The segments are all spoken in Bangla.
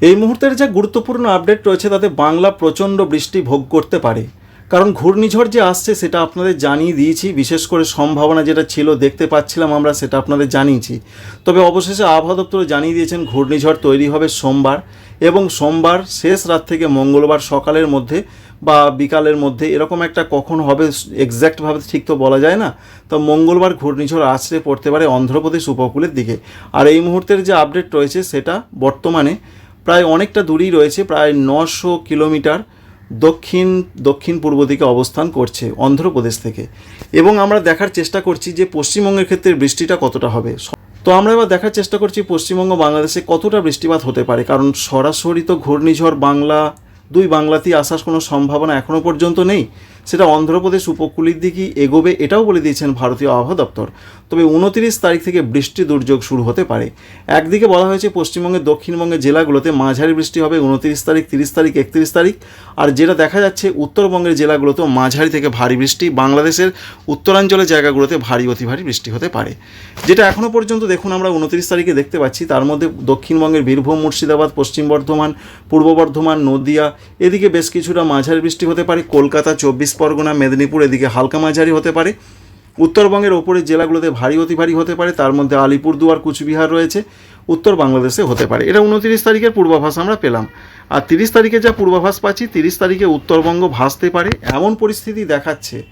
এই মুহূর্তের যা গুরুত্বপূর্ণ আপডেট রয়েছে তাতে বাংলা প্রচণ্ড বৃষ্টি ভোগ করতে পারে। কারণ ঘূর্ণিঝড় যে আসছে সেটা আপনাদের জানিয়ে দিয়েছি, বিশেষ করে সম্ভাবনা যেটা ছিল দেখতে পাচ্ছিলাম আমরা সেটা আপনাদের জানিয়েছি। তবে অবশেষে আবহাওয়া দপ্তর জানিয়ে দিয়েছেন ঘূর্ণিঝড় তৈরি হবে সোমবার এবং সোমবার শেষ রাত থেকে মঙ্গলবার সকালের মধ্যে বা বিকালের মধ্যে, এরকম একটা কখন হবে এক্স্যাক্টভাবে ঠিক তো বলা যায় না। তো মঙ্গলবার ঘূর্ণিঝড় আছড়ে পড়তে পারে অন্ধ্রপ্রদেশ উপকূলের দিকে। আর এই মুহূর্তের যে আপডেট রয়েছে সেটা বর্তমানে প্রায় অনেকটা দূরেই রয়েছে, প্রায় নশো কিলোমিটার দক্ষিণ দক্ষিণ পূর্ব দিকে অবস্থান করছে অন্ধ্রপ্রদেশ থেকে। এবং আমরা দেখার চেষ্টা করছি যে পশ্চিমবঙ্গের ক্ষেত্রে বৃষ্টিটা কতটা হবে। তো আমরা এবার দেখার চেষ্টা করছি পশ্চিমবঙ্গ বাংলাদেশে কতটা বৃষ্টিপাত হতে পারে, কারণ সরাসরি তো ঘূর্ণিঝড় বাংলা, দুই বাংলাতেই আসার কোনো সম্ভাবনা এখনও পর্যন্ত নেই। সেটা অন্ধ্রপ্রদেশ উপকূলের দিকেই এগোবে এটাও বলে দিয়েছেন ভারতীয় আবহাওয়া দপ্তর। তবে উনতিরিশ তারিখ থেকে বৃষ্টি দুর্যোগ শুরু হতে পারে। একদিকে বলা হয়েছে পশ্চিমবঙ্গের দক্ষিণবঙ্গের জেলাগুলোতে মাঝারি বৃষ্টি হবে উনতিরিশ তারিখ, তিরিশ তারিখ, একত্রিশ তারিখ। আর যেটা দেখা যাচ্ছে, উত্তরবঙ্গের জেলাগুলোতেও মাঝারি থেকে ভারী বৃষ্টি। বাংলাদেশের উত্তরাঞ্চলের জায়গাগুলোতে ভারী অতি ভারী বৃষ্টি হতে পারে। যেটা এখনও পর্যন্ত দেখুন আমরা উনত্রিশ তারিখে দেখতে পাচ্ছি। তার মধ্যে দক্ষিণবঙ্গের বীরভূম, মুর্শিদাবাদ, পশ্চিম বর্ধমান, পূর্ব বর্ধমান, নদিয়া। এদিকে বেশ কিছুটা মাঝারি বৃষ্টি হতে পারে। কলকাতা চব্বিশ পরগনা, মেদিনীপুর, এদিকে হালকা মাঝারি হতে পারে। উত্তরবঙ্গের ওপরের জেলাগুলোতে ভারী অতি ভারী হতে পারে। তার মধ্যে আলিপুরদুয়ার কুচবিহার রয়েছে। উত্তর বাংলাদেশে হতে পারে। এটা উনতিরিশ তারিখের পূর্বাভাস আমরা পেলাম। আর তিরিশ তারিখে যা পূর্বাভাস পাচ্ছি, তিরিশ তারিখে উত্তরবঙ্গ ভাসতে পারে। এমন পরিস্থিতি দেখাচ্ছে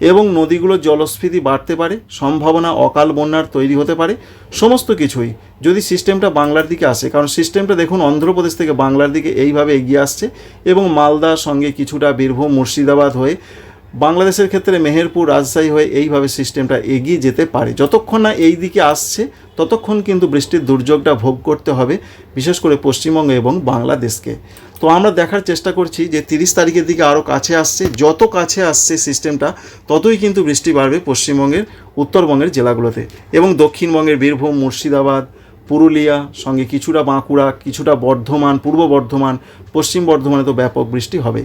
এবং নদীগুলোর জলস্ফীতি বাড়তে পারে, সম্ভাবনা অকাল বন্যার তৈরি হতে পারে, সমস্ত কিছুই যদি সিস্টেমটা বাংলার দিকে আসে, কারণ সিস্টেমটা দেখুন অন্ধ্রপ্রদেশ থেকে বাংলার দিকে এইভাবে এগিয়ে আসছে এবং মালদার সঙ্গে কিছুটা বীরভূম, মুর্শিদাবাদ হয়ে বাংলাদেশের ক্ষেত্রে মেহেরপুর রাজশাহী হয়ে এইভাবে সিস্টেমটা এগিয়ে যেতে পারে। যতক্ষণ না এই দিকে আসছে, ততক্ষণ কিন্তু বৃষ্টির দুর্যোগটা ভোগ করতে হবে, বিশেষ করে পশ্চিমবঙ্গ এবং বাংলাদেশকে। তো আমরা দেখার চেষ্টা করছি যে তিরিশ তারিখের দিকে আরও কাছে আসছে, যত কাছে আসছে সিস্টেমটা, ততই কিন্তু বৃষ্টি বাড়বে পশ্চিমবঙ্গের, উত্তরবঙ্গের জেলাগুলোতে। এবং দক্ষিণবঙ্গের বীরভূম, মুর্শিদাবাদ, পুরুলিয়া, সঙ্গে কিছুটা বাঁকুড়া, কিছুটা বর্ধমান, পূর্ব বর্ধমান, পশ্চিম বর্ধমানে তো ব্যাপক বৃষ্টি হবে।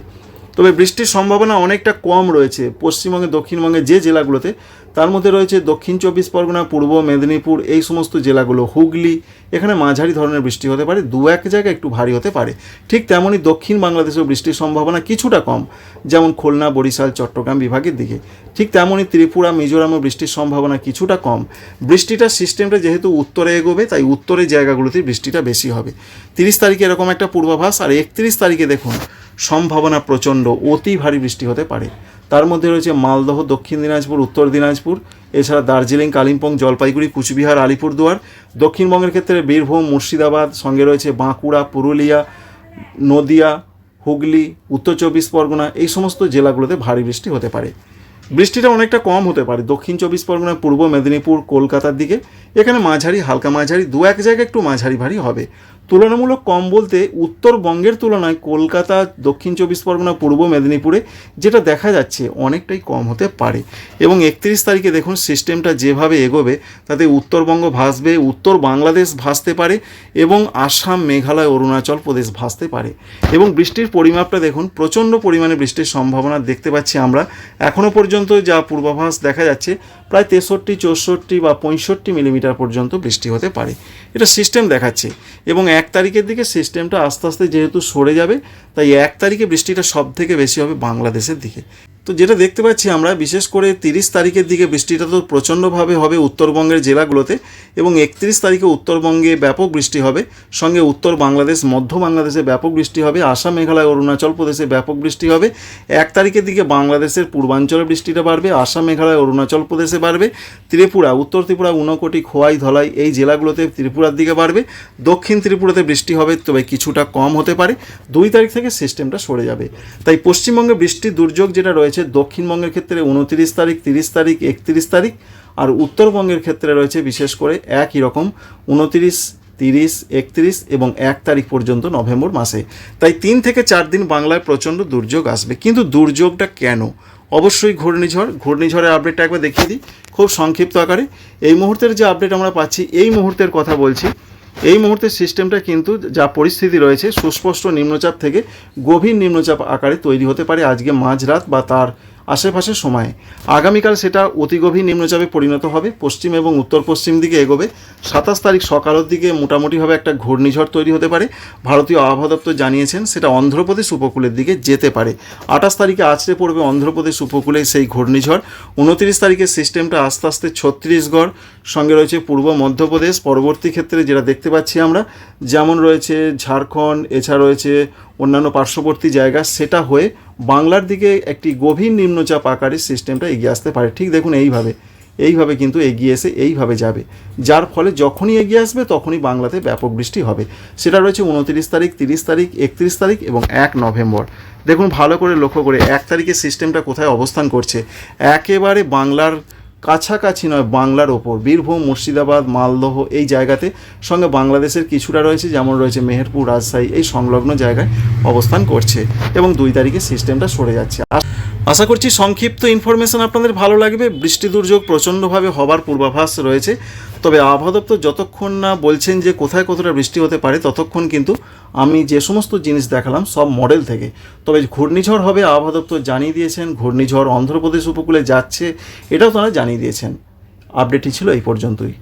তবে বৃষ্টির সম্ভাবনা অনেকটা কম রয়েছে। পশ্চিমবঙ্গে, দক্ষিণবঙ্গে যে জেলাগুলোতে, তার মধ্যে রয়েছে দক্ষিণ চব্বিশ পরগনা, পূর্ব মেদিনীপুর, এই সমস্ত জেলাগুলো। হুগলি, এখানে মাঝারি ধরনের বৃষ্টি হতে পারে, দু এক জায়গায় একটু ভারী হতে পারে। ঠিক তেমনই দক্ষিণ বাংলাদেশেও বৃষ্টির সম্ভাবনা কিছুটা কম, যেমন খুলনা, বরিশাল, চট্টগ্রাম বিভাগের দিকে। ঠিক তেমনই ত্রিপুরা, মিজোরামও বৃষ্টির সম্ভাবনা কিছুটা কম। বৃষ্টিটার সিস্টেমটা যেহেতু উত্তরে এগোবে, তাই উত্তরের জায়গাগুলোতেই বৃষ্টিটা বেশি হবে। তিরিশ তারিখে এরকম একটা পূর্বাভাস, আর একত্রিশ তারিখে দেখুন সম্ভাবনা প্রচণ্ড, অতি ভারী বৃষ্টি হতে পারে। তার মধ্যে রয়েছে মালদহ, দক্ষিণ দিনাজপুর, উত্তর দিনাজপুর, এছাড়া দার্জিলিং, কালিম্পং, জলপাইগুড়ি, কুচবিহার, আলিপুরদুয়ার, দক্ষিণবঙ্গের ক্ষেত্রে বীরভূম, মুর্শিদাবাদ, সঙ্গে রয়েছে বাঁকুড়া, পুরুলিয়া, নদিয়া, হুগলি, উত্তর চব্বিশ পরগনা, এই সমস্ত জেলাগুলোতে ভারী বৃষ্টি হতে পারে। বৃষ্টিটা অনেকটা কম হতে পারে। দক্ষিণ চব্বিশ পরগনা, পূর্ব মেদিনীপুর, কলকাতার দিকে। এখানে মাঝারি, হালকা মাঝারি দু এক জায়গায় একটু মাঝারি ভারী হবে। তুলনামূলক কম বলতে উত্তরবঙ্গের তুলনায় কলকাতা, দক্ষিণ চব্বিশ পরগনা, পূর্ব মেদিনীপুরে যেটা দেখা যাচ্ছে অনেকটাই কম হতে পারে। এবং একত্রিশ তারিখে দেখুন সিস্টেমটা যেভাবে এগোবে, তাতে উত্তরবঙ্গ ভাসবে, উত্তর বাংলাদেশ ভাসতে পারে এবং আসাম, মেঘালয়, অরুণাচল প্রদেশ ভাসতে পারে। এবং বৃষ্টির পরিমাপটা দেখুন, প্রচণ্ড পরিমাণে বৃষ্টির সম্ভাবনা দেখতে পাচ্ছি আমরা। এখনও পর্যন্ত যা পূর্বাভাস দেখা যাচ্ছে প্রায় তেষট্টি, চৌষট্টি বা পঁয়ষট্টি মিলিমিটার পর্যন্ত বৃষ্টি হতে পারে। এটা সিস্টেম দেখাচ্ছে এবং এক তারিখের দিকে সিস্টেমটা আস্তে আস্তে যেহেতু সরে যাবে, তাই এক তারিখে বৃষ্টিটা সব থেকে বেশি হবে বাংলাদেশের দিকে। তো যেটা দেখতে পাচ্ছি আমরা, বিশেষ করে তিরিশ তারিখের দিকে বৃষ্টিটা তো প্রচণ্ডভাবে হবে উত্তরবঙ্গের জেলাগুলোতে এবং একত্রিশ তারিখে উত্তরবঙ্গে ব্যাপক বৃষ্টি হবে। সঙ্গে উত্তর বাংলাদেশ, মধ্য বাংলাদেশে ব্যাপক বৃষ্টি হবে, আসাম, মেঘালয়, অরুণাচল প্রদেশে ব্যাপক বৃষ্টি হবে। এক তারিখের দিকে বাংলাদেশের পূর্বাঞ্চলে বৃষ্টিটা বাড়বে, আসাম, মেঘালয়, অরুণাচল প্রদেশে বাড়বে। ত্রিপুরা, উত্তর ত্রিপুরা, ঊনকোটি, খোয়াই, ধলাই এই জেলাগুলোতে ত্রিপুরার দিকে বাড়বে। দক্ষিণ ত্রিপুরাতে বৃষ্টি হবে, তবে কিছুটা কম হতে পারে। দুই তারিখ থেকে সিস্টেমটা সরে যাবে। তাই পশ্চিমবঙ্গে বৃষ্টির দুর্যোগ যেটা রয়েছে দক্ষিণবঙ্গের ক্ষেত্রে উনতিরিশ তারিখ, তিরিশ তারিখ, একত্রিশ তারিখ, আর উত্তরবঙ্গের ক্ষেত্রে রয়েছে বিশেষ করে একই রকম উনতিরিশ, তিরিশ, একত্রিশ এবং এক তারিখ পর্যন্ত নভেম্বর মাসে। তাই তিন থেকে চার দিন বাংলায় প্রচণ্ড দুর্যোগ আসবে। কিন্তু দুর্যোগটা কেন? অবশ্যই ঘূর্ণিঝড়। ঘূর্ণিঝড়ের আপডেটটা একবার দেখিয়ে দিই। খুব সংক্ষিপ্ত আকারে। এই মুহূর্তের যে আপডেট আমরা পাচ্ছি, এই মুহূর্তের কথা বলছি এই মুহূর্তে সিস্টেমটা কিন্তু যা পরিস্থিতি রয়েছে, সুস্পষ্ট নিম্নচাপ থেকে গভীর নিম্নচাপ আকারে তৈরি হতে পারে। আজকে মাঝরাত বা তার আশেপাশের সময়ে। আগামীকাল সেটা অতি গভীর নিম্নচাপে পরিণত হবে। পশ্চিম এবং উত্তর পশ্চিম দিকে এগোবে। সাতাশ তারিখ সকালের দিকে মোটামুটিভাবে একটা ঘূর্ণিঝড় তৈরি হতে পারে। ভারতীয় আবহাওয়া দপ্তর জানিয়েছেন, সেটা অন্ধ্রপ্রদেশ উপকূলের দিকে যেতে পারে। আঠাশ তারিখে আছড়ে পড়বে অন্ধ্রপ্রদেশ উপকূলে সেই ঘূর্ণিঝড়। উনত্রিশ তারিখে সিস্টেমটা আস্তে আস্তে ছত্তিশগড়, সঙ্গে রয়েছে পূর্ব মধ্যপ্রদেশ। পরবর্তী ক্ষেত্রে যেটা দেখতে পাচ্ছি আমরা, যেমন রয়েছে ঝাড়খণ্ড, এছাড়া রয়েছে অন্যান্য পার্শ্ববর্তী জায়গা, সেটা হয়ে বাংলার দিকে একটি গভীর নিম্নচাপ আকারের সিস্টেমটা এগিয়ে আসতে পারে। ঠিক দেখুন এইভাবে। এইভাবে কিন্তু এগিয়ে এসে এইভাবে যাবে। যার ফলে যখনই এগিয়ে আসবে, তখনই বাংলাতে ব্যাপক বৃষ্টি হবে। সেটা রয়েছে উনত্রিশ তারিখ, তিরিশ তারিখ, একত্রিশ তারিখ এবং এক নভেম্বর। দেখুন, ভালো করে লক্ষ্য করে এক তারিখে সিস্টেমটা কোথায় অবস্থান করছে। একেবারে বাংলার কাছাকাছি নয়, বাংলার ওপর। বীরভূম, মুর্শিদাবাদ, মালদহ এই জায়গাতে সঙ্গে বাংলাদেশের কিছুটা রয়েছে, যেমন রয়েছে মেহেরপুর, রাজশাহী, এই সংলগ্ন জায়গায় অবস্থান করছে এবং দুই তারিখে সিস্টেমটা সরে যাচ্ছে। আশা করছি সংক্ষিপ্ত ইনফরমেশন আপনাদের ভালো লাগবে। বৃষ্টি দুর্যোগ প্রচণ্ডভাবে হবার পূর্বাভাস রয়েছে। তবে আবহাওয়া দপ্তর যতক্ষণ না বলছেন যে কোথায় কতটা বৃষ্টি হতে পারে, ততক্ষণ কিন্তু আমি যে সমস্ত জিনিস দেখালাম সব মডেল থেকে। তবে ঘূর্ণিঝড় হবে আবহাওয়া দপ্তর জানিয়ে দিয়েছেন, ঘূর্ণিঝড় অন্ধ্রপ্রদেশ উপকূলে যাচ্ছে, এটাও তারা জানিয়ে দিয়েছেন। আপডেটই ছিল এই পর্যন্তই।